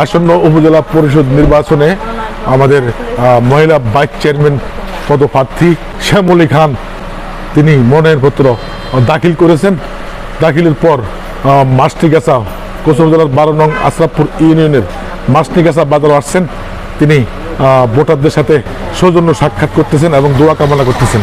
আসন্ন উপজেলা পরিষদ নির্বাচনে আমাদের মহিলা ভাইস চেয়ারম্যান পদপ্রার্থী শ্যামলী খান, তিনি মনোনয়নপত্র দাখিল করেছেন। দাখিলের পর মাস্টিগাছা কোচবিহার জেলার বারো নং আশরাফপুর ইউনিয়নের মাস্টিগাছা বাজার আসছেন। তিনি ভোটারদের সাথে সৌজন্য সাক্ষাৎ করতেছেন এবং দোয়া কামনা করতেছেন।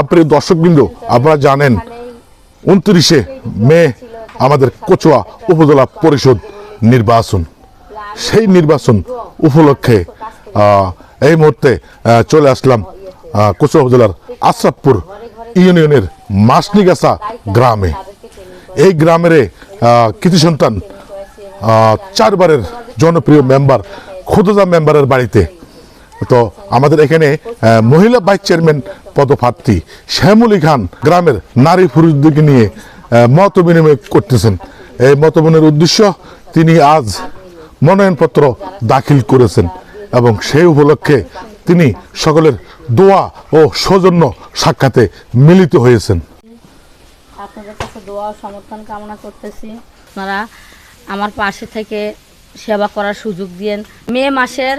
আপনি দর্শকবৃন্দ, আপনারা জানেন, উনত্রিশে মে আমাদের কচুয়া উপজেলা পরিষদ নির্বাচন। সেই নির্বাচন উপলক্ষে এই মুহূর্তে চলে আসলাম কচুয়া উপজেলার আশরাফপুর ইউনিয়নের মাসনিগাছা গ্রামে। এই গ্রামের কৃতি সন্তান চারবারের জনপ্রিয় মেম্বার, খুদজা মেম্বারের বাড়িতে তো আমাদের এখানে মহিলা ভাইস চেয়ারম্যান পদপ্রার্থী শ্যামলী খান গ্রামের নারী পুরুষদেরকে নিয়ে মত বিনিময় করতেছেন। এই মত বিনিময়ের উদ্দেশ্য তিনি আজ মনোনয়নপত্র দাখিল করেছেন এবং সেই উপলক্ষে তিনি সকলের দোয়া ও সৌজন্য সাক্ষাতে মিলিত হয়েছেন। আপনাদের কাছে দোয়া সমর্থন কামনা করতেছি। আপনারা আমার পাশে থেকে সেবা করার সুযোগ দিয়েন। মে মাসের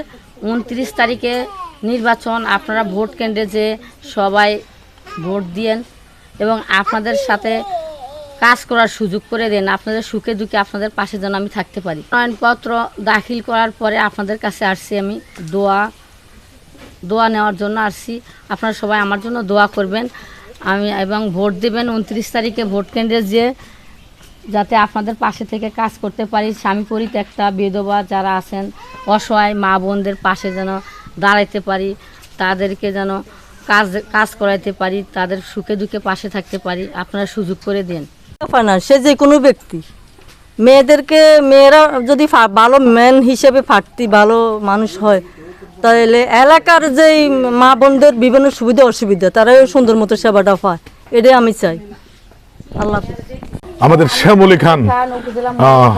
উনত্রিশ তারিখে নির্বাচন, আপনারা ভোট কেন্দ্রে যে সবাই ভোট দিয়েন এবং আপনাদের সাথে কাজ করার সুযোগ করে দেন, আপনাদের সুখে দুঃখে আপনাদের পাশে যেন আমি থাকতে পারি। মনোনয়নপত্র দাখিল করার পরে আপনাদের কাছে আসছি আমি, দোয়া দোয়া নেওয়ার জন্য আসছি। আপনারা সবাই আমার জন্য দোয়া করবেন। আমি এবং ভোট দেবেন উনত্রিশ তারিখে ভোট কেন্দ্রে যে যাতে আপনাদের পাশে থেকে কাজ করতে পারি। স্বামী পরিত্যক্তা বিধবা যারা আছেন, অসহায় মা বোনদের পাশে যেন দাঁড়াইতে পারি, তাদেরকে যেন কাজ কাজ করাইতে পারি, তাদের সুখে দুঃখে পাশে থাকতে পারি, আপনারা সুযোগ করে দিন। সে যে কোনো ব্যক্তি। মেয়েদেরকে, মেয়েরা যদি ভালো ম্যান হিসেবে ফাটতি ভালো মানুষ হয়, তাহলে এলাকার যেই মা বোনদের বিভিন্ন সুবিধা অসুবিধা তারাও সুন্দর মতো সেবাটা পায়। এটাই আমি চাই। আল্লাহ। আমাদের শ্যামলী খান। আহ,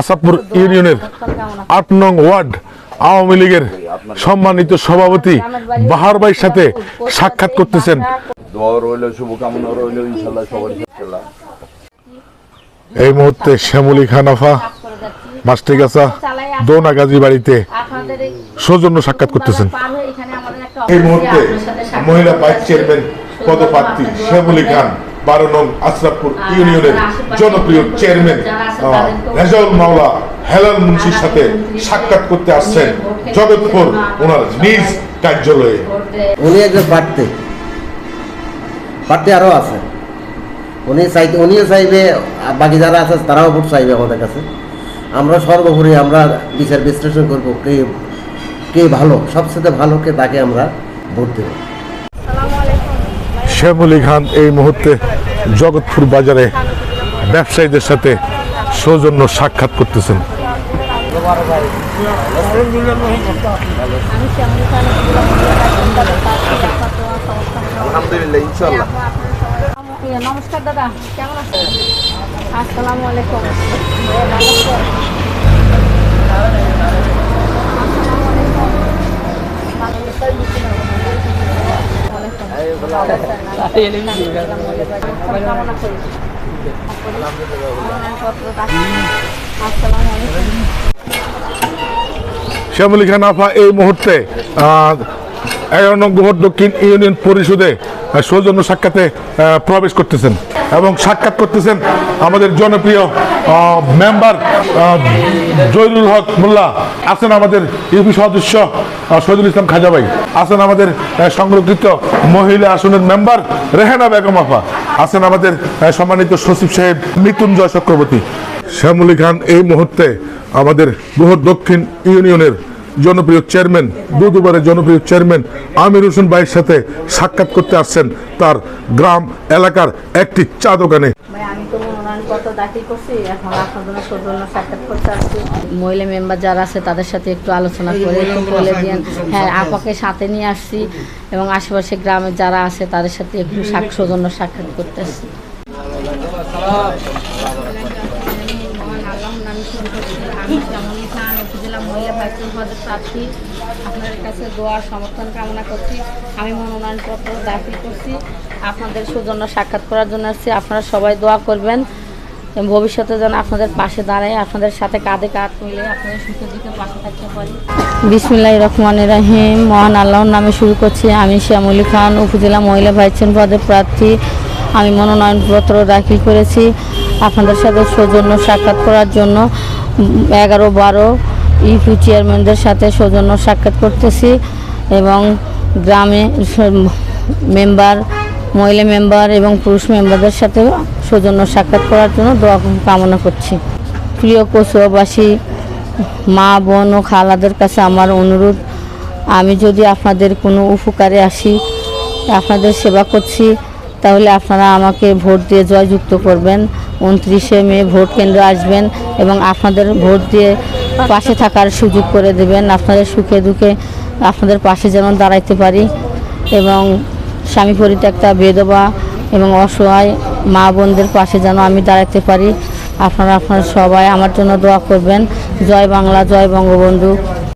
আসাদপুর ইউনিয়নের আট নং ওয়ার্ড আওয়ামী লীগের সম্মানিত সভাপতি বাহার ভাইয়ের সাথে সাক্ষাৎ করতেছেন। দোয়া রইল শুভকামনা রইল ইনশাল্লাহ সবার ইনশাল্লাহ এই মুহূর্তে শ্যামলী খান আফা মাস্টিগাছা দোনা গাজী বাড়িতে সৌজন্য সাক্ষাৎ করতেছেন। পার এখানে আমাদের একটা এই মুহূর্তে মহিলা ভাইস চেয়ারম্যান পদপ্রার্থী শ্যামলী খান। বারো নং আশরাফপুর ইউনিয়নের জনপ্রিয় চেয়ারম্যান রেজাউল মাওলা হেলাল মুন্সির সাথে সাক্ষাৎ করতে আসছেন জগৎপুর ওনার নিজ কার্যালয়ে। উনি একজন প্রার্থী। প্রার্থী আরও আছে। উনি চাইতে উনিও চাইবে বাকি যারা আছে তারাও ভোট চাইবে আমাদের কাছে। আমরা সর্বোপরি আমরা বিচার বিশ্লেষণ করব কে কে ভালো সবচেয়ে ভালো কে তাকে আমরা ভোট দেবো। শ্যামলী খান এই মুহূর্তে জগৎপুর বাজারে ব্যবসায়ীদের সাথে সৌজন্য সাক্ষাৎ করতেছেন। আলহামদুলিল্লাহ নমস্কার দাদা কেমন আছেন? আসসালামু আলাইকুম। শ্যামলী খান আফা এই মুহূর্তে এগারো নং দক্ষিণ ইউনিয়ন পরিষদে সৌজন্য সাক্ষাতে প্রবেশ করতেছেন এবং সাক্ষাৎ করতেছেন আমাদের জনপ্রিয় মেম্বার জহিরুল হক মোল্লা। আছেন আমাদের ইউপি সদস্য শহীদুল ইসলাম খাজা ভাই আছেন আমাদের সংরক্ষিত মহিলা আসনের মেম্বার রেহানা বেগম আফা আছেন আমাদের সম্মানিত সচিব সাহেব মৃত্যুঞ্জয় চক্রবর্তী। শ্যামলী খান এই মুহূর্তে আমাদের গোহর দক্ষিণ ইউনিয়নের জনপ্রিয় চেয়ারম্যান দুদুবারের জনপ্রিয় চেয়ারম্যান আমির হোসেন ভাইয়ের সাথে সাক্ষাৎ করতে আসছেন তার গ্রাম এলাকার একটি চা দোকানে আমি দাখিল করছি এখন আপনার জন্য সৌজন্য সাক্ষাৎ করতে আসছি। মহিলা মেম্বার যারা আছে তাদের সাথে একটু আলোচনা করে একটু বলে দিন হ্যাঁ আপাকে সাথে নিয়ে আসছি এবং আশেপাশে গ্রামে যারা আছে তাদের সাথে একটু সৌজন্য সাক্ষাৎ করতে আসছি। আমি শ্যামলী খান উপজেলা মহিলা ভাইস প্রার্থী আপনাদের কাছে দোয়ার সমর্থন কামনা করছি। আমি মনোনয়নপত্র দাখিল করছি। আপনাদের সৌজন্য সাক্ষাৎ করার জন্য আসছি। আপনারা সবাই দোয়া করবেন। ভবিষ্যতে যেন আপনাদের পাশে দাঁড়ায়, আপনাদের সাথে কাঁধে কাঁধ মিলে আপনাদের সুখে দুঃখে পাশে থাকতে পারি। বিসমিল্লাহ রহমান রাহিম। মহান আল্লাহর নামে শুরু করছি আমি শ্যামলী খান, উপজেলা মহিলা ভাইস পদের প্রার্থী। আমি মনোনয়নপত্র দাখিল করেছি। আপনাদের সাথে সৌজন্য সাক্ষাৎ করার জন্য এগারো বারো ইউপি চেয়ারম্যানদের সাথে সৌজন্য সাক্ষাৎ করতেছি এবং গ্রামে মেম্বার মহিলা মেম্বার এবং পুরুষ মেম্বারদের সাথে সৌজন্য সাক্ষাৎ করার জন্য দোয়া কামনা করছি। প্রিয় কচুয়াবাসী মা, বোন ও খালাদের কাছে আমার অনুরোধ, আমি যদি আপনাদের কোনো উপকারে আসি, আপনাদের সেবা করছি, তাহলে আপনারা আমাকে ভোট দিয়ে জয়যুক্ত করবেন। উনত্রিশে মে ভোট কেন্দ্রে আসবেন এবং আপনাদের ভোট দিয়ে পাশে থাকার সুযোগ করে দেবেন। আপনাদের সুখে দুঃখে আপনাদের পাশে যেমন দাঁড়াইতে পারি এবং স্বামী পরিত্যক্তা বেদবা এবং অসহায় মা বোনদের পাশে যেন আমি দাঁড়াতে পারি। আপনারা আপনারা সবাই আমার জন্য দোয়া করবেন। জয় বাংলা, জয় বঙ্গবন্ধু।